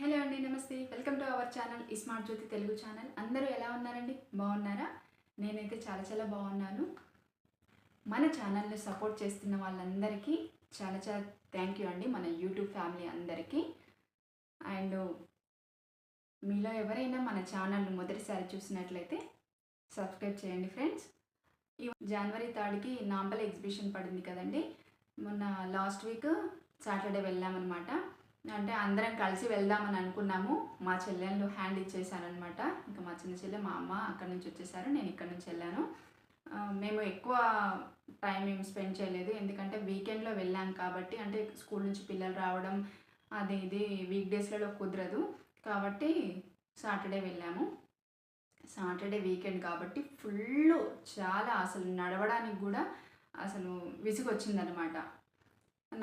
Hello అండి నమస్తే. Welcome to our channel smart Jyothi Telugu channel. అందరూ ఎలా ఉన్నారండి? బాగున్నారా? నేనైతే చాలా చాలా బాగున్నాను. మన ఛానల్ని సపోర్ట్ చేస్తున్న వాళ్ళందరికీ చాలా చాలా థ్యాంక్ యూ అండి మన యూట్యూబ్ ఫ్యామిలీ అందరికీ. అండ్ మీలో ఎవరైనా మన ఛానల్ని మొదటిసారి చూసినట్లయితే సబ్స్క్రైబ్ చేయండి ఫ్రెండ్స్. ఈ జనవరి థర్డ్కి నాంపల్ ఎగ్జిబిషన్ పడింది కదండి. మొన్న లాస్ట్ వీక్ సాటర్డే వెళ్ళామన్నమాట. అంటే అందరం కలిసి వెళ్దామని అనుకున్నాము. మా చెల్లెళ్ళు హ్యాండ్ ఇచ్చేసానమాట ఇంకా మా చిన్న చెల్లె మా అమ్మ అక్కడి నుంచి వచ్చేసారు. నేను ఇక్కడ నుంచి వెళ్ళాను. మేము ఎక్కువ టైం ఏం స్పెండ్ చేయలేదు. ఎందుకంటే వీకెండ్లో వెళ్ళాం కాబట్టి అంటే స్కూల్ నుంచి పిల్లలు రావడం అది ఇది వీక్ డేస్లలో కుదరదు. కాబట్టి సాటర్డే వెళ్ళాము. సాటర్డే వీకెండ్ కాబట్టి ఫుల్ చాలా అసలు నడవడానికి కూడా అసలు విసుగు వచ్చిందనమాట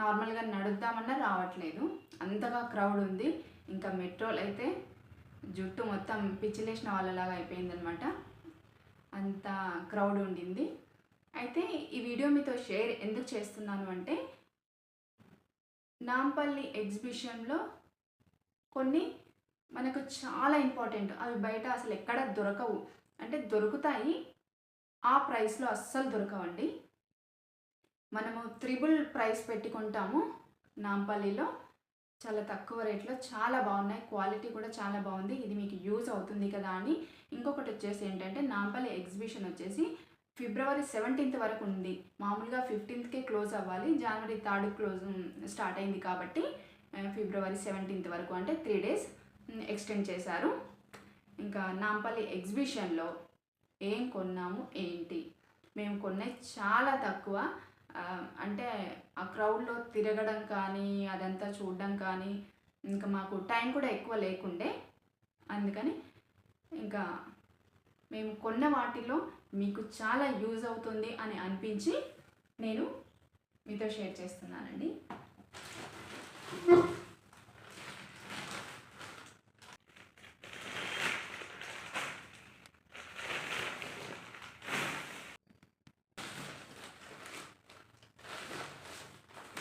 నార్మల్గా నడుద్దామన్నా రావట్లేదు. అంతగా క్రౌడ్ ఉంది. ఇంకా మెట్రోలు అయితే జుట్టు మొత్తం పిచ్చిలేసిన వాళ్ళలాగా అయిపోయిందనమాట అంత క్రౌడ్ ఉండింది. అయితే ఈ వీడియో మీతో షేర్ ఎందుకు చేస్తున్నాను అంటే నాంపల్లి ఎగ్జిబిషన్లో కొన్ని మనకు చాలా ఇంపార్టెంట్ అవి బయట అసలు ఎక్కడ దొరకవు. అంటే దొరుకుతాయి ఆ ప్రైస్లో అస్సలు దొరకవండి. మనము త్రిబుల్ ప్రైస్ పెట్టుకుంటాము నాంపల్లిలో. చాలా తక్కువ రేట్లో చాలా బాగున్నాయి. క్వాలిటీ కూడా చాలా బాగుంది. ఇది మీకు యూజ్ అవుతుంది కదా అని ఇంకొకటి వచ్చేసి ఏంటంటే నాంపల్లి ఎగ్జిబిషన్ వచ్చేసి ఫిబ్రవరి సెవెంటీన్త్ వరకు ఉంది. మామూలుగా ఫిఫ్టీన్త్కే క్లోజ్ అవ్వాలి. జనవరి థర్డ్ క్లోజ్ స్టార్ట్ అయింది కాబట్టి ఫిబ్రవరి సెవెంటీన్త్ వరకు అంటే త్రీ డేస్ ఎక్స్టెండ్ చేశారు. ఇంకా నాంపల్లి ఎగ్జిబిషన్లో ఏం కొన్నాము ఏంటి? మేము కొన్నవి చాలా తక్కువ. అంటే ఆ క్రౌడ్లో తిరగడం కానీ అదంతా చూడడం కానీ ఇంకా మాకు టైం కూడా ఎక్కువ లేకుండే. అందుకని ఇంకా మేము కొన్న వాటిలో మీకు చాలా యూజ్ అవుతుంది అని అనిపించి నేను మీతో షేర్ చేస్తున్నానండి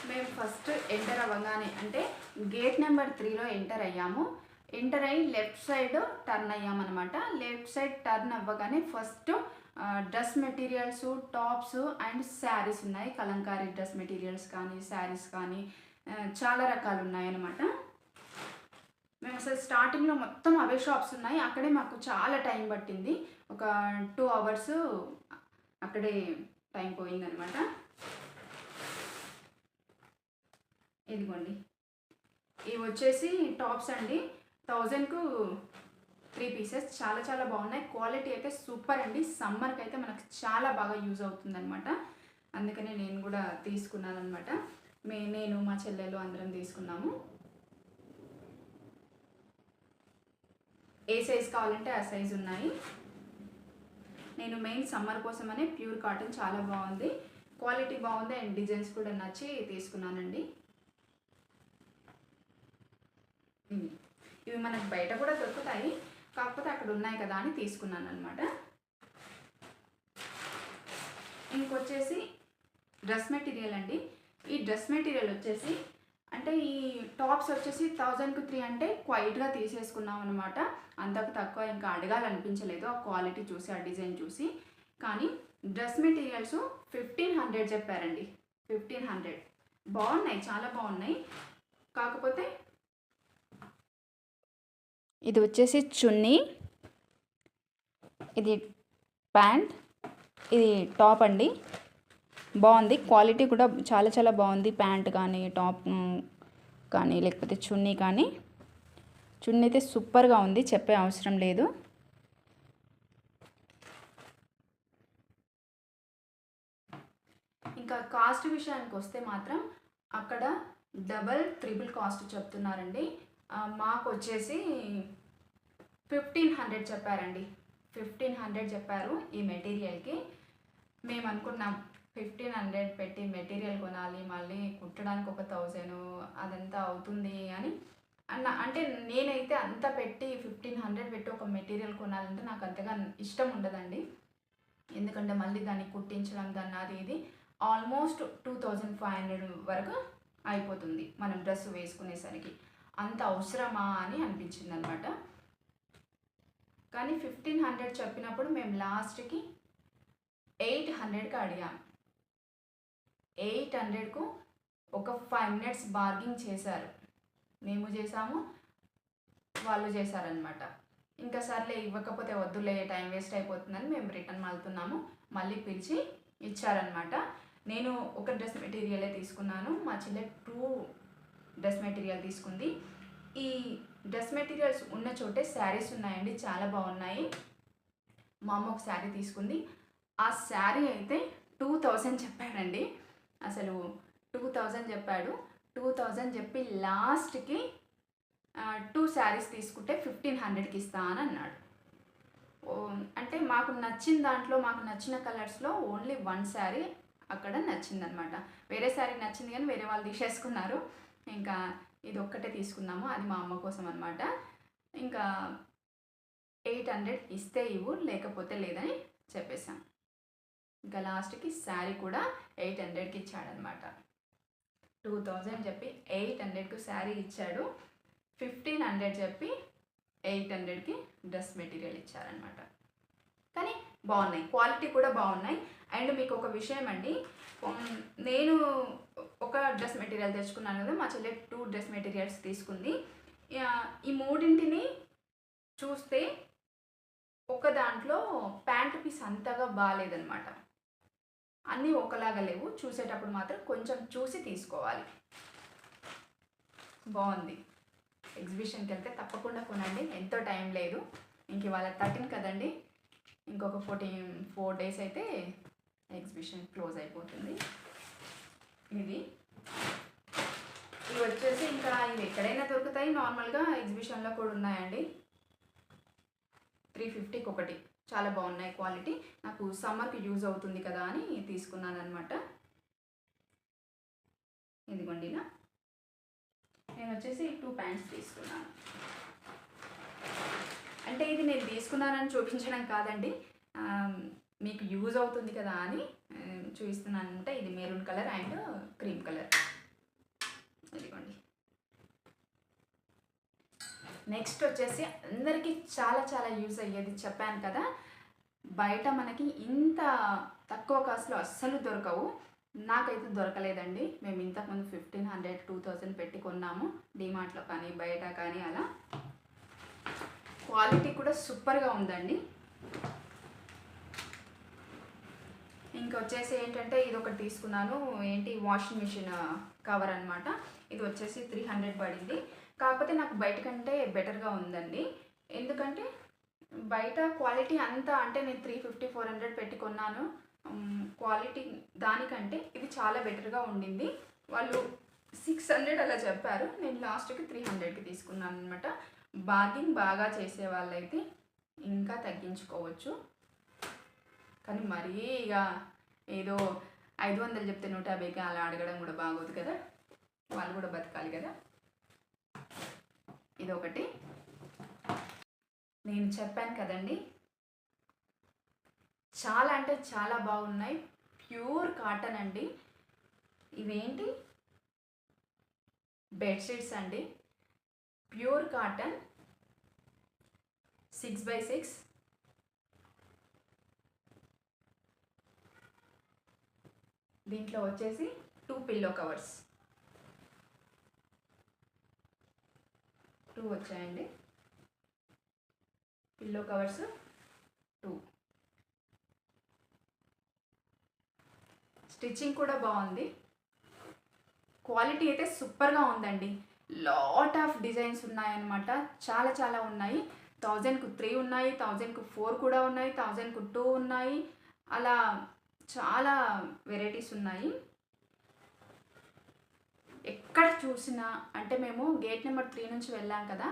మేము ఫస్ట్ రాగానే అంటే గేట్ నెంబర్ త్రీలో ఎంటర్ అయ్యాము. ఎంటర్ అయ్యి లెఫ్ట్ సైడ్ టర్న్ అయ్యామన్నమాట. లెఫ్ట్ సైడ్ టర్న్ అవ్వగానే first dress materials tops and saris ఉన్నాయి. కలంకారీ డ్రెస్ మెటీరియల్స్ కానీ శారీస్ కానీ చాలా రకాలు ఉన్నాయన్నమాట. మేము అసలు స్టార్టింగ్లో మొత్తం అవే షాప్స్ ఉన్నాయి. అక్కడే మాకు చాలా టైం పట్టింది. ఒక టూ అవర్స్ అక్కడే టైం పోయిందనమాట ఇదిగోండి. ఇవి వచ్చేసి టాప్స్ అండి. థౌజండ్కు త్రీ పీసెస్. చాలా చాలా బాగున్నాయి. క్వాలిటీ అయితే సూపర్ అండి. సమ్మర్కి అయితే మనకు చాలా బాగా యూజ్ అవుతుందన్నమాట. అందుకనే నేను కూడా తీసుకున్నాను అనమాట మే నేను మా చెల్లెలు అందరం తీసుకున్నాము. ఏ సైజ్ కావాలంటే ఆ సైజ్ ఉన్నాయి. నేను మెయిన్ సమ్మర్ కోసమనే ప్యూర్ కాటన్ చాలా బాగుంది. క్వాలిటీ బాగుంది అండ్ డిజైన్స్ కూడా నచ్చి తీసుకున్నానండి. ఇవి మనకు బయట కూడా దొరుకుతాయి. కాకపోతే అక్కడ ఉన్నాయి కదా అని తీసుకున్నాను అనమాట ఇంకొచ్చేసి డ్రెస్ మెటీరియల్ అండి. ఈ డ్రెస్ మెటీరియల్ వచ్చేసి అంటే ఈ టాప్స్ వచ్చేసి థౌజండ్కి త్రీ అంటే క్వైట్గా తీసేసుకున్నాం అనమాట అంతకు తక్కువ ఇంకా అడగాలనిపించలేదు. ఆ క్వాలిటీ చూసి ఆ డిజైన్ చూసి. కానీ డ్రెస్ మెటీరియల్స్ ఫిఫ్టీన్ హండ్రెడ్ చెప్పారండి. Fifteen hundred. బాగున్నాయి చాలా బాగున్నాయి. కాకపోతే ఇది వచ్చేసి చున్నీ. ఇది ప్యాంట్. ఇది టాప్ అండి. బాగుంది. క్వాలిటీ కూడా చాలా చాలా బాగుంది. ప్యాంట్ కానీ టాప్ కానీ లేకపోతే చున్నీ కానీ. చున్నీ అయితే సూపర్గా ఉంది. చెప్పే అవసరం లేదు. ఇంకా కాస్ట్ విషయానికి వస్తే మాత్రం అక్కడ డబల్ ట్రిపుల్ కాస్ట్ చెప్తున్నారండి. మాకు వచ్చేసి ఫిఫ్టీన్ హండ్రెడ్ చెప్పారండి. ఫిఫ్టీన్ హండ్రెడ్ చెప్పారు ఈ మెటీరియల్కి. మేము అనుకున్నాం ఫిఫ్టీన్ హండ్రెడ్ పెట్టి మెటీరియల్ కొనాలి మళ్ళీ కుట్టడానికి ఒక థౌజండ్ అదంతా అవుతుంది అని అన్న అంటే నేనైతే అంత పెట్టి ఫిఫ్టీన్ హండ్రెడ్ పెట్టి ఒక మెటీరియల్ కొనాలంటే నాకు అంతగా ఇష్టం ఉండదండి. ఎందుకంటే మళ్ళీ దాన్ని కుట్టించడం దాన్ని అది ఇది almost two thousand five hundred వరకు అయిపోతుంది. మనం డ్రెస్ వేసుకునేసరికి. అంత అవసరమా అని అనిపించింది అనమాట కానీ ఫిఫ్టీన్ హండ్రెడ్ చెప్పినప్పుడు మేము లాస్ట్కి ఎయిట్ హండ్రెడ్కి అడిగాం. ఎయిట్ హండ్రెడ్కు ఒక ఫైవ్ మినిట్స్ బార్గింగ్ చేశారు. మేము చేసాము వాళ్ళు చేశారనమాట. ఇంకా సర్లే ఇవ్వకపోతే వద్దులే టైం వేస్ట్ అయిపోతుందని మేము రిటర్న్ వెళ్తున్నాము మళ్ళీ పిలిచి ఇచ్చారనమాట. నేను ఒక డ్రెస్ మెటీరియలే తీసుకున్నాను. మా చెల్లె టూ డ్రెస్ మెటీరియల్ తీసుకుంది. ఈ డ్రెస్ మెటీరియల్స్ ఉన్న చోటే శారీస్ ఉన్నాయండి చాలా బాగున్నాయి. మా అమ్మ ఒక శారీ తీసుకుంది. ఆ శారీ అయితే టూ థౌజండ్ చెప్పాడండి. అసలు టూ థౌజండ్ చెప్పాడు. టూ థౌజండ్ చెప్పి లాస్ట్కి టూ శారీస్ తీసుకుంటే ఫిఫ్టీన్ హండ్రెడ్కి ఇస్తా అని అన్నాడు. అంటే మాకు నచ్చిన దాంట్లో మాకు నచ్చిన కలర్స్లో ఓన్లీ వన్ శారీ అక్కడ నచ్చిందనమాట. వేరే శారీ నచ్చింది కానీ వేరే వాళ్ళు తీసేసుకున్నారు. ఇంకా ఇది ఒక్కటే తీసుకున్నాము అది మా అమ్మ కోసం అనమాట ఇంకా ఎయిట్ హండ్రెడ్ ఇస్తే ఇవ్వు లేకపోతే లేదని చెప్పేశాం. ఇంకా లాస్ట్కి శారీ కూడా ఎయిట్ హండ్రెడ్కి ఇచ్చాడనమాట టూ థౌజండ్ చెప్పి ఎయిట్ హండ్రెడ్కి శారీ ఇచ్చాడు. ఫిఫ్టీన్ హండ్రెడ్ చెప్పి ఎయిట్ హండ్రెడ్కి డ్రెస్ మెటీరియల్ ఇచ్చారనమాట కానీ బాగున్నాయి. క్వాలిటీ కూడా బాగున్నాయి. అండ్ మీకు ఒక విషయం అండి నేను ఒక డ్రెస్ మెటీరియల్ తెచ్చుకున్నాను కదా మా చెల్లె టూ డ్రెస్ మెటీరియల్స్ తీసుకుంది. ఈ మూడింటిని చూస్తే ఒక దాంట్లో ప్యాంట్ పీస్ అంతగా బాగాలేదనమాట అన్నీ ఒకలాగా లేవు చూసేటప్పుడు మాత్రం కొంచెం చూసి తీసుకోవాలి. బాగుంది. ఎగ్జిబిషన్కి వెళ్తే తప్పకుండా కొనండి ఎంతో టైం లేదు. ఇంక ఇవాళ థర్టీన్ కదండి ఇంకొక ఫోర్టీన్ ఫోర్ డేస్ అయితే ఎగ్జిబిషన్ క్లోజ్ అయిపోతుంది. ఇది. ఇవి వచ్చేసి ఇంకా ఇవి ఎక్కడైనా దొరుకుతాయి. నార్మల్గా ఎగ్జిబిషన్లో కూడా ఉన్నాయండి. త్రీ ఫిఫ్టీకి ఒకటి. చాలా బాగున్నాయి క్వాలిటీ నాకు సమ్మర్కి యూజ్ అవుతుంది కదా అని తీసుకున్నాను అనమాట ఇదిగోండి ఇలా. నేను వచ్చేసి టూ ప్యాంట్స్ తీసుకున్నాను. అంటే ఇది నేను తీసుకున్నానని చూపించడం కాదండి. మీకు యూజ్ అవుతుంది కదా అని చూపిస్తున్నాను అనమాట ఇది maroon colour and cream colour. ఇదిగోండి. నెక్స్ట్ వచ్చేసి అందరికీ చాలా చాలా యూజ్ అయ్యేది చెప్పాను కదా. బయట మనకి ఇంత తక్కువ కాస్ట్లో అస్సలు దొరకవు. నాకైతే దొరకలేదండి. మేము ఇంతకుముందు ఫిఫ్టీన్ హండ్రెడ్ టూ థౌజండ్ పెట్టి కొన్నాము. డిమార్ట్లో కానీ బయట కానీ అలా. క్వాలిటీ కూడా సూపర్గా ఉందండి. ఇంకొచ్చేసి ఏంటంటే ఇది ఒకటి తీసుకున్నాను. ఏంటి? వాషింగ్ మిషన్ కవర్ అనమాట ఇది వచ్చేసి త్రీ హండ్రెడ్ పడింది. కాకపోతే నాకు బయట కంటే బెటర్గా ఉందండి. ఎందుకంటే బయట క్వాలిటీ అంతా అంటే నేను త్రీ ఫిఫ్టీ ఫోర్ హండ్రెడ్ పెట్టి కొన్నాను క్వాలిటీ దానికంటే ఇది చాలా బెటర్గా ఉండింది. వాళ్ళు సిక్స్ హండ్రెడ్ అలా చెప్పారు. నేను లాస్ట్కి త్రీ హండ్రెడ్కి తీసుకున్నాను అనమాట బార్గింగ్ బాగా చేసే వాళ్ళైతే ఇంకా తగ్గించుకోవచ్చు. కానీ మరీ ఇక ఏదో ఐదు వందలు చెప్తే నూట యాభైకి అలా అడగడం కూడా బాగోదు కదా. వాళ్ళు కూడా బతకాలి కదా. ఇదొకటి. నేను చెప్పాను కదండి. చాలా అంటే చాలా బాగున్నాయి. ప్యూర్ కాటన్ అండి. ఇవేంటి? బెడ్షీట్స్ అండి. Pure cotton. Six by six. దీంట్లో వచ్చేసి టూ పిల్లో కవర్స్ టూ వచ్చాయండి. పిల్లో కవర్స్ టూ స్టిచ్చింగ్ కూడా బాగుంది. క్వాలిటీ అయితే సూపర్గా ఉందండి. లాట్ ఆఫ్ డిజైన్స్ ఉన్నాయన్నమాట. చాలా చాలా ఉన్నాయి. థౌజండ్కు త్రీ ఉన్నాయి థౌజండ్కు ఫోర్ కూడా ఉన్నాయి థౌజండ్కు టూ ఉన్నాయి. అలా చాలా వెరైటీస్ ఉన్నాయి. ఎక్కడ చూసినా అంటే మేము గేట్ నెంబర్ త్రీ నుంచి వెళ్ళాం కదా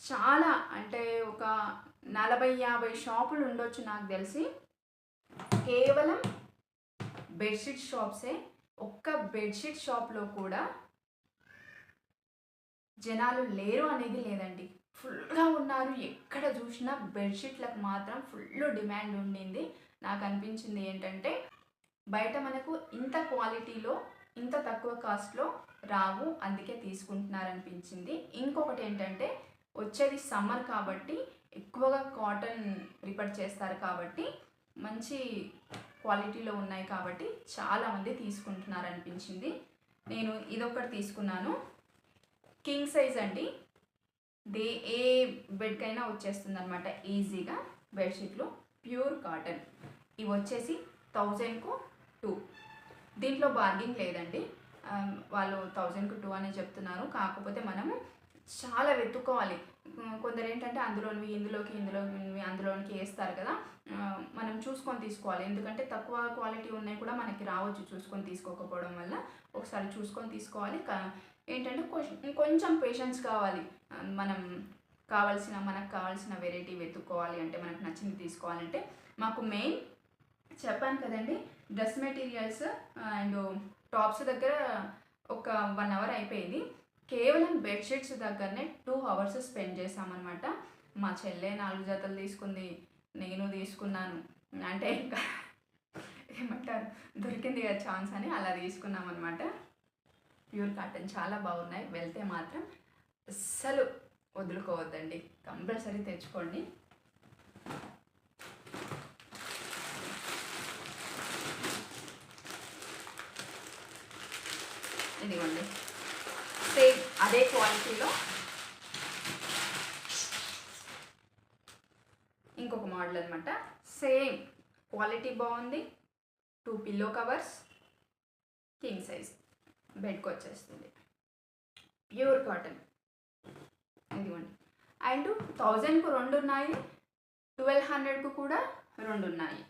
చాలా అంటే ఒక నలభై యాభై షాపులు ఉండొచ్చు నాకు తెలిసి. కేవలం బెడ్షీట్ షాప్సే ఒక్క బెడ్షీట్ షాప్లో కూడా జనాలు లేరు అనేది లేదండి. ఫుల్గా ఉన్నారు ఎక్కడ చూసినా బెడ్షీట్లకు మాత్రం ఫుల్ డిమాండ్ ఉండింది. నాకు అనిపించింది ఏంటంటే బయట మనకు ఇంత క్వాలిటీలో ఇంత తక్కువ కాస్ట్లో రావు అందుకే తీసుకుంటున్నారనిపించింది. ఇంకొకటి ఏంటంటే వచ్చేది సమ్మర్ కాబట్టి ఎక్కువగా కాటన్ ప్రిపేర్ చేస్తారు కాబట్టి మంచి క్వాలిటీలో ఉన్నాయి కాబట్టి చాలామంది తీసుకుంటున్నారు అనిపించింది నేను ఇదొకటి తీసుకున్నాను. కింగ్ సైజ్ అండి. దే ఏ బెడ్కైనా వచ్చేస్తుంది అనమాట ఈజీగా బెడ్షీట్లు. Pure cotton. ఇవి వచ్చేసి థౌజండ్కు టూ దీంట్లో బార్గింగ్ లేదండి. వాళ్ళు థౌజండ్కు టూ అనే చెప్తున్నారు. కాకపోతే మనము చాలా వెతుక్కోవాలి. కొందరు ఏంటంటే అందులోనివి ఇందులోకి ఇందులోకి అందులోనికి వేస్తారు కదా. మనం చూసుకొని తీసుకోవాలి. ఎందుకంటే తక్కువ క్వాలిటీ ఉన్నాయి కూడా మనకి రావచ్చు చూసుకొని తీసుకోకపోవడం వల్ల. ఒకసారి చూసుకొని తీసుకోవాలి. ఏంటంటే కొంచెం- కొంచెం పేషెన్స్ కావాలి. మనం కావాల్సిన మనకు కావాల్సిన వెరైటీ వెతుక్కోవాలి అంటే మనకు నచ్చింది తీసుకోవాలంటే మాకు మెయిన్ చెప్పాను కదండి డ్రెస్ మెటీరియల్స్ అండ్ టాప్స్ దగ్గర ఒక వన్ అవర్ అయిపోయింది. కేవలం బెడ్షీట్స్ దగ్గరనే టూ అవర్స్ స్పెండ్ చేసామన్నమాట మా చెల్లె నాలుగు జతలు తీసుకుంది నేను తీసుకున్నాను. అంటే ఇంకా ఏమంటారు దొరికింది కదా ఛాన్స్ అని అలా తీసుకున్నాం అనమాట ప్యూర్ కాటన్ చాలా బాగున్నాయి వెళ్తే మాత్రం అస్సలు వదులుకోవద్దండి. కంపల్సరీ తెచ్చుకోండి. ఇదిగోండి. సేమ్ అదే క్వాలిటీలో ఇంకొక మోడల్ అనమాట సేమ్ క్వాలిటీ బాగుంది. Two pillow covers king size బెడ్కి వచ్చేస్తుంది. Pure cotton. ఇదిగోండి అండ్ థౌజండ్కు రెండు ఉన్నాయి ట్వెల్వ్ హండ్రెడ్కు కూడా రెండు ఉన్నాయి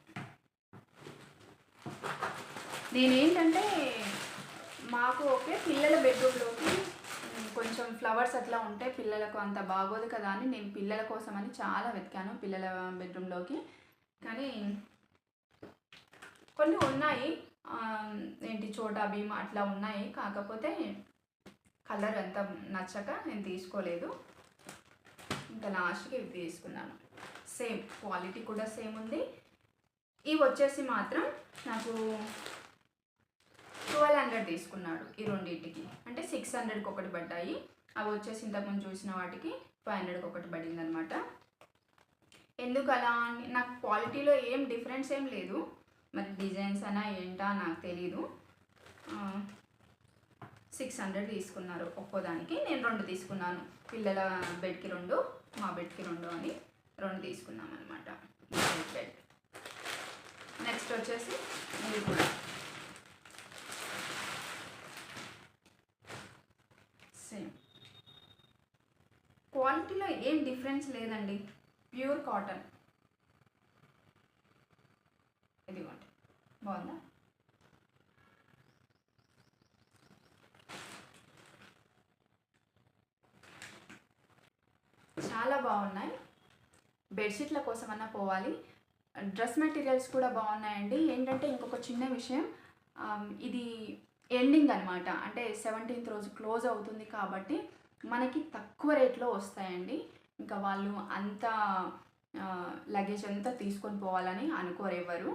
నేనేంటంటే మాకు ఓకే పిల్లల బెడ్రూమ్లోకి కొంచెం ఫ్లవర్స్ అట్లా ఉంటే పిల్లలకు అంత బాగోదు కదా అని నేను పిల్లల కోసం అని చాలా వెతికాను పిల్లల బెడ్రూమ్లోకి. కానీ కొన్ని ఉన్నాయి. ఏంటి చోటా భీమా అట్లా ఉన్నాయి. కాకపోతే కలర్ అంత నచ్చక నేను తీసుకోలేదు. ఇంకా లాస్ట్కి ఇవి తీసుకున్నాను. సేమ్ క్వాలిటీ కూడా సేమ్ ఉంది. ఇవి వచ్చేసి మాత్రం నాకు ట్వెల్వ్ హండ్రెడ్ తీసుకున్నాడు ఈ రెండింటికి. అంటే సిక్స్ హండ్రెడ్కి ఒకటి పడ్డాయి. అవి వచ్చేసి ఇంతకుముందు చూసిన వాటికి ఫైవ్ హండ్రెడ్కి ఒకటి పడింది అనమాట ఎందుకు అలా అని? నాకు క్వాలిటీలో ఏం డిఫరెన్స్ ఏం లేదు. మరి డిజైన్స్ అనా ఏంటా నాకు తెలీదు. సిక్స్ హండ్రెడ్ తీసుకున్నారు ఒక్కోదానికి నేను రెండు తీసుకున్నాను. పిల్లల బెడ్కి రెండు. మా బెడ్కి రెండు అని రెండు తీసుకున్నాం అనమాట బెడ్. నెక్స్ట్ వచ్చేసి ఇది కూడా. సేమ్ క్వాలిటీలో ఏం డిఫరెన్స్ లేదండి. Pure cotton. ఇదిగోండి. బాగుందా? చాలా బాగున్నాయి. బెడ్షీట్ల కోసమన్నా పోవాలి. డ్రెస్ మెటీరియల్స్ కూడా బాగున్నాయండి. ఏంటంటే ఇంకొక చిన్న విషయం ఇది ఎండింగ్ అనమాట అంటే సెవెంటీన్త్ రోజు క్లోజ్ అవుతుంది కాబట్టి మనకి తక్కువ రేట్లో వస్తాయండి. ఇంకా వాళ్ళు అంత లగేజ్ అంతా తీసుకొని పోవాలని అనుకోరు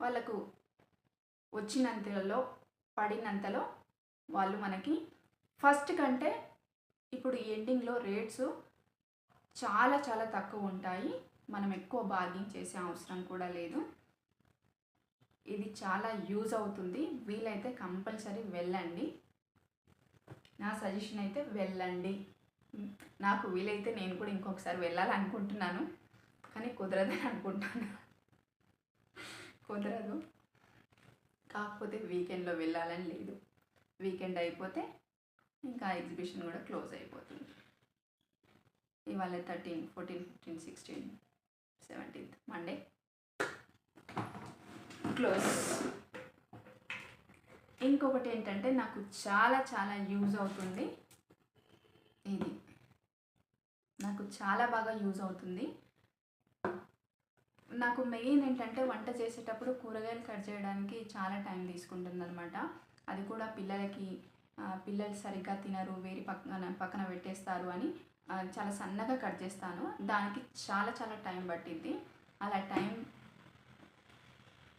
వాళ్ళకు వచ్చినంతలో పడినంతలో వాళ్ళు మనకి ఫస్ట్ కంటే ఇప్పుడు ఎండింగ్లో రేట్స్ చాలా చాలా తక్కువ ఉంటాయి. మనం ఎక్కువ బార్గింగ్ చేసే అవసరం కూడా లేదు. ఇది చాలా యూజ్ అవుతుంది. వీలైతే కంపల్సరీ వెళ్ళండి. నా సజెషన్ అయితే వెళ్ళండి. నాకు వీలైతే నేను కూడా ఇంకొకసారి వెళ్ళాలనుకుంటున్నాను. కానీ కుదరదని అనుకుంటాను కుదరదు. కాకపోతే వీకెండ్లో వెళ్ళాలని లేదు. వీకెండ్ అయిపోతే ఇంకా ఎగ్జిబిషన్ కూడా క్లోజ్ అయిపోతుంది. ఇవాళ thirteen fourteen fifteen sixteen seventeenth Monday close ఇంకొకటి ఏంటంటే నాకు చాలా చాలా యూజ్ అవుతుంది. ఇది. నాకు చాలా బాగా యూజ్ అవుతుంది. నాకు మెయిన్ ఏంటంటే వంట చేసేటప్పుడు కూరగాయలు కట్ చేయడానికి చాలా టైం తీసుకుంటుంది అనమాట అది కూడా పిల్లలకి పిల్లలు సరిగ్గా తినరు వేరే పక్కన పక్కన పెట్టేస్తారు అని. చాలా సన్నగా కట్ చేస్తాను. దానికి చాలా చాలా టైం పట్టింది అలా టైం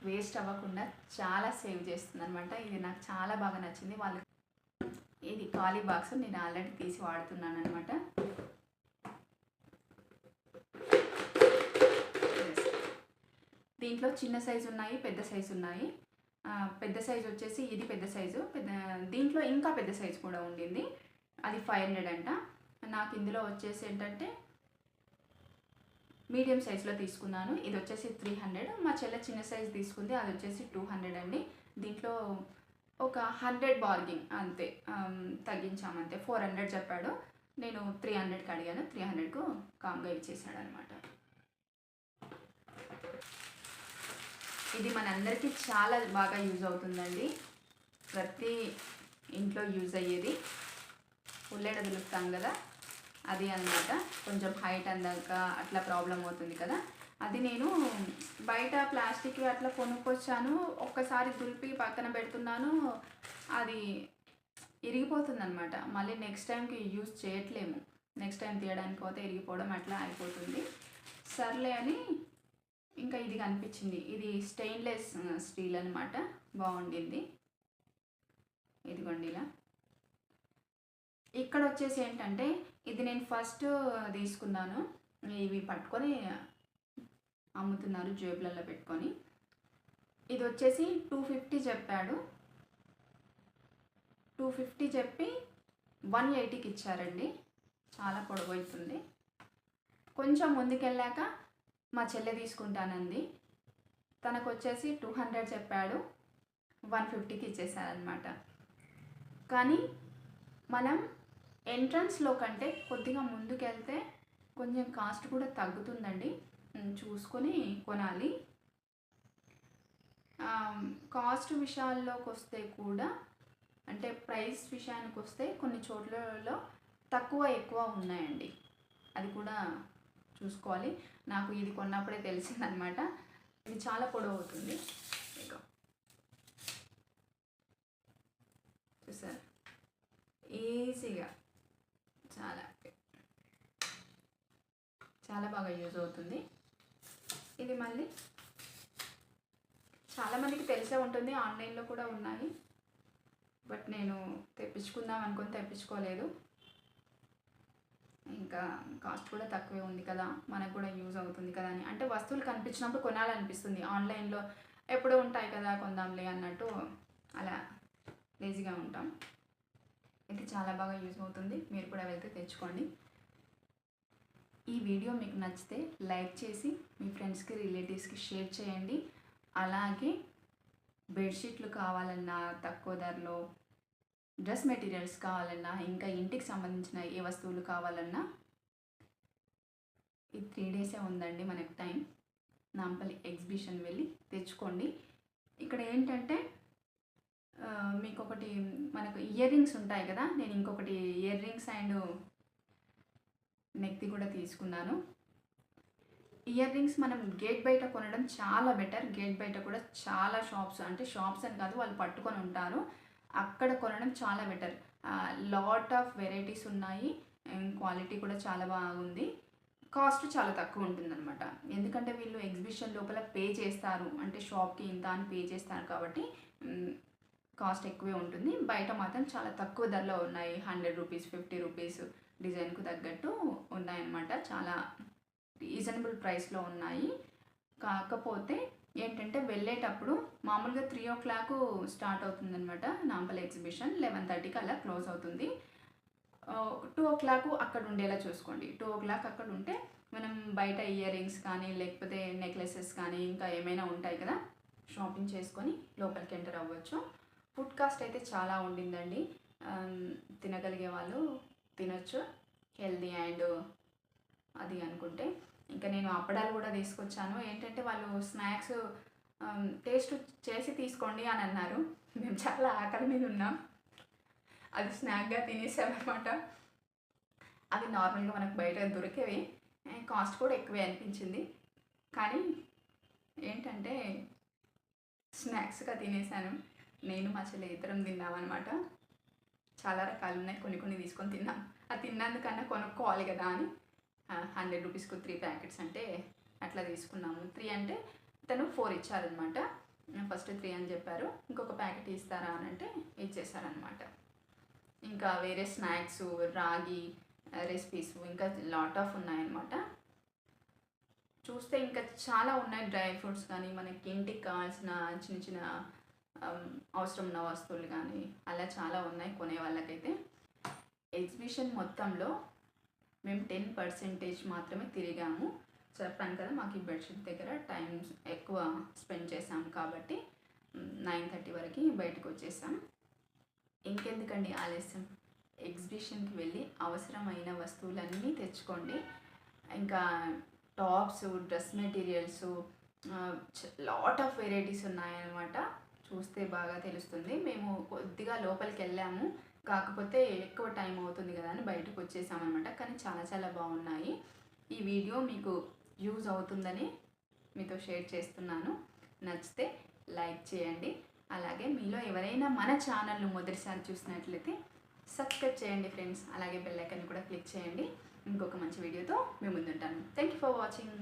వేస్ట్ అవ్వకుండా చాలా సేవ్ చేస్తుంది అనమాట ఇది నాకు చాలా బాగా నచ్చింది. వాళ్ళు ఇది ఖాళీ బాక్స్ నేను ఆల్రెడీ తీసి వాడుతున్నాను అనమాట దీంట్లో చిన్న సైజు ఉన్నాయి పెద్ద సైజు ఉన్నాయి. పెద్ద సైజు వచ్చేసి ఇది పెద్ద సైజు పెద్ద దీంట్లో ఇంకా పెద్ద సైజు కూడా ఉండింది. అది ఫైవ్ హండ్రెడ్ అంట. నాకు ఇందులో వచ్చేసి ఏంటంటే మీడియం సైజులో తీసుకున్నాను. ఇది వచ్చేసి త్రీ హండ్రెడ్ మా చెల్లె చిన్న సైజ్ తీసుకుంది. అది వచ్చేసి టూ హండ్రెడ్ అండి. దీంట్లో ఒక హండ్రెడ్ బార్గింగ్ అంతే తగ్గించామంతే. ఫోర్ హండ్రెడ్ చెప్పాడు. నేను త్రీ హండ్రెడ్కి అడిగాను. త్రీ హండ్రెడ్కు కామ్గా ఇచ్చేసాడు అనమాట ఇది మనందరికీ చాలా బాగా యూజ్ అవుతుందండి. ప్రతి ఇంట్లో యూజ్ అయ్యేది. ఉల్లెడ దులుపుతాం కదా. అది అన్నమాట కొంచెం హైట్ అందాక అట్లా ప్రాబ్లం అవుతుంది కదా. అది నేను బయట ప్లాస్టిక్ అట్లా కొనుక్కొచ్చాను. ఒక్కసారి దులిపి పక్కన పెడుతున్నాను. అది ఇరిగిపోతుంది అనమాట మళ్ళీ నెక్స్ట్ టైంకి యూజ్ చేయట్లేము. నెక్స్ట్ టైం తీయడానికి పోతే ఇరిగిపోవడం అట్లా అయిపోతుంది. సర్లే అని ఇంకా ఇది కనిపించింది. ఇది స్టెయిన్లెస్ స్టీల్ అనమాట. బాగుండింది. ఇదిగోండి ఇలా. ఇక్కడ వచ్చేసి ఏంటంటే ఇది నేను ఫస్ట్ తీసుకున్నాను. ఇవి పట్టుకొని అమ్ముతున్నారు జేబులలో పెట్టుకొని. ఇది వచ్చేసి టూ ఫిఫ్టీ చెప్పాడు. టూ ఫిఫ్టీ చెప్పి వన్ ఎయిటీకి ఇచ్చారండి. చాలా పొడవైతుంది. కొంచెం ముందుకెళ్ళాక మా చెల్లె తీసుకుంటానంది. తనకు వచ్చేసి టూ హండ్రెడ్ చెప్పాడు వన్ ఫిఫ్టీకి ఇచ్చేసారనమాట కానీ మనం ఎంట్రన్స్లో కంటే కొద్దిగా ముందుకెళ్తే కొంచెం కాస్ట్ కూడా తగ్గుతుందండి. చూసుకొని కొనాలి. కాస్ట్ విషయాల్లోకి వస్తే కూడా అంటే ప్రైస్ విషయానికి వస్తే కొన్ని చోట్లలో తక్కువ ఎక్కువ ఉన్నాయండి. అది కూడా చూసుకోవాలి. నాకు ఇది కొన్నప్పుడే తెలిసిందనమాట. ఇది చాలా పొడవు అవుతుంది. చూసారు? ఈజీగా చాలా చాలా బాగా యూజ్ అవుతుంది. ఇది మళ్ళీ చాలామందికి తెలిసే ఉంటుంది ఆన్లైన్లో కూడా ఉన్నాయి. బట్ నేను తెప్పించుకుందాం అనుకుని తెప్పించుకోలేదు. ఇంకా కాస్ట్ కూడా తక్కువే ఉంది కదా మనకు కూడా యూజ్ అవుతుంది కదా అని. అంటే వస్తువులు కనిపించినప్పుడు కొనాలనిపిస్తుంది. ఆన్లైన్లో ఎప్పుడూ ఉంటాయి కదా కొందాంలే అన్నట్టు అలా లేజీగా ఉంటాం. ఇది చాలా బాగా యూజ్ అవుతుంది. మీరు కూడా వెళ్తే తెచ్చుకోండి. ఈ వీడియో మీకు నచ్చితే లైక్ చేసి మీ ఫ్రెండ్స్కి రిలేటివ్స్కి షేర్ చేయండి. అలాగే బెడ్షీట్లు కావాలన్నా తక్కువ ధరలో డ్రెస్ మెటీరియల్స్ కావాలన్నా ఇంకా ఇంటికి సంబంధించిన ఏ వస్తువులు కావాలన్నా ఈ త్రీ డేసే ఉందండి మనకు టైం. నాంపల్లి ఎగ్జిబిషన్ వెళ్ళి తెచ్చుకోండి. ఇక్కడ ఏంటంటే మీకు ఒకటి మనకు ఇయర్ రింగ్స్ ఉంటాయి కదా నేను ఇంకొకటి ఇయర్ రింగ్స్ అండ్ నెక్ది కూడా తీసుకున్నాను. ఇయర్ రింగ్స్ మనం గేట్ బయట కొనడం చాలా బెటర్ గేట్ బయట కూడా చాలా షాప్స్ అంటే షాప్స్ అని కాదు వాళ్ళు పట్టుకొని ఉంటారు. అక్కడ కొనడం చాలా బెటర్ లాట్ ఆఫ్ వెరైటీస్ ఉన్నాయి. క్వాలిటీ కూడా చాలా బాగుంది. కాస్ట్ చాలా తక్కువ ఉంటుందన్నమాట. ఎందుకంటే వీళ్ళు ఎగ్జిబిషన్ లోపల పే చేస్తారు. అంటే షాప్కి ఇంత అని పే చేస్తారు కాబట్టి కాస్ట్ ఎక్కువే ఉంటుంది. బయట మాత్రం చాలా తక్కువ ధరలో ఉన్నాయి. హండ్రెడ్ రూపీస్ ఫిఫ్టీ రూపీస్ డిజైన్కు తగ్గట్టు ఉన్నాయన్నమాట. చాలా రీజనబుల్ ప్రైస్లో ఉన్నాయి. కాకపోతే ఏంటంటే వెళ్ళేటప్పుడు మామూలుగా త్రీ ఓ క్లాక్ స్టార్ట్ అవుతుందన్నమాట నాంపల్ ఎగ్జిబిషన్. లెవెన్ థర్టీకి అలా క్లోజ్ అవుతుంది. టూ ఓ క్లాక్ అక్కడ ఉండేలా చూసుకోండి. టూ ఓ క్లాక్ అక్కడ ఉంటే మనం బయట ఇయర్ రింగ్స్ కానీ లేకపోతే నెక్లెసెస్ కానీ ఇంకా ఏమైనా ఉంటాయి కదా షాపింగ్ చేసుకొని లోపలికి ఎంటర్ అవ్వచ్చు. ఫుడ్ కాస్ట్ అయితే చాలా ఉండిందండి. తినగలిగే వాళ్ళు తినొచ్చు. హెల్దీ అండ్ అది అనుకుంటే. ఇంకా నేను అప్పడాలు కూడా తీసుకొచ్చాను. ఏంటంటే వాళ్ళు స్నాక్స్ టేస్ట్ చేసి తీసుకోండి అని అన్నారు. మేము చాలా ఆకలి మీద ఉన్నాం. అది స్నాక్గా తినేసామన్నమాట. అవి నార్మల్గా మనకు బయట దొరికేవి. కాస్ట్ కూడా ఎక్కువే అనిపించింది. కానీ ఏంటంటే స్నాక్స్గా తినేసాను. నేను మా చెల్లి ఇద్దరం తిన్నామన్నమాట. చాలా రకాలు ఉన్నాయి. కొన్ని కొన్ని తీసుకొని తిన్నాం. అది తిన్నందుకన్నా కొనుక్కోవాలి కదా అని హండ్రెడ్ రూపీస్కు త్రీ ప్యాకెట్స్ అంటే అట్లా తీసుకున్నాము. త్రీ అంటే తను ఫోర్ ఇచ్చారనమాట ఫస్ట్ త్రీ అని చెప్పారు. ఇంకొక ప్యాకెట్ ఇస్తారా అని అంటే ఇచ్చేసారనమాట ఇంకా వేరే స్నాక్స్ రాగి రెసిపీస్ ఇంకా లాట్ ఆఫ్ ఉన్నాయన్నమాట. చూస్తే ఇంకా చాలా ఉన్నాయి. డ్రై ఫ్రూట్స్ కానీ మనకి ఇంటికి కావాల్సిన చిన్న చిన్న అవసరం ఉన్న వస్తువులు కానీ అలా చాలా ఉన్నాయి కొనే వాళ్ళకైతే. ఎగ్జిబిషన్ మొత్తంలో మేము టెన్ పర్సెంటేజ్ మాత్రమే తిరిగాము. చెప్పాను కదా మాకు ఈ బెడ్షీట్ దగ్గర టైం ఎక్కువ స్పెండ్ చేసాం కాబట్టి నైన్ థర్టీ వరకు బయటకు వచ్చేసాం. ఇంకెందుకండి ఆలస్యం? ఎగ్జిబిషన్కి వెళ్ళి అవసరమైన వస్తువులన్నీ తెచ్చుకోండి. ఇంకా tops dress materials lot of varieties ఉన్నాయన్నమాట. చూస్తే బాగా తెలుస్తుంది. మేము కొద్దిగా లోపలికి వెళ్ళాము. కాకపోతే ఎక్కువ టైం అవుతుంది కదా అని బయటకు వచ్చేసామన్నమాట కానీ చాలా చాలా బాగున్నాయి. ఈ వీడియో మీకు యూజ్ అవుతుందని మీతో షేర్ చేస్తున్నాను. నచ్చితే లైక్ చేయండి. అలాగే మీలో ఎవరైనా మన ఛానల్ను మొదటిసారి చూసినట్లయితే సబ్స్క్రైబ్ చేయండి ఫ్రెండ్స్. అలాగే బెల్ ఐకాన్ కూడా క్లిక్ చేయండి. ఇంకొక మంచి వీడియోతో మేము ముందుంటాను థ్యాంక్ యూ ఫర్ వాచింగ్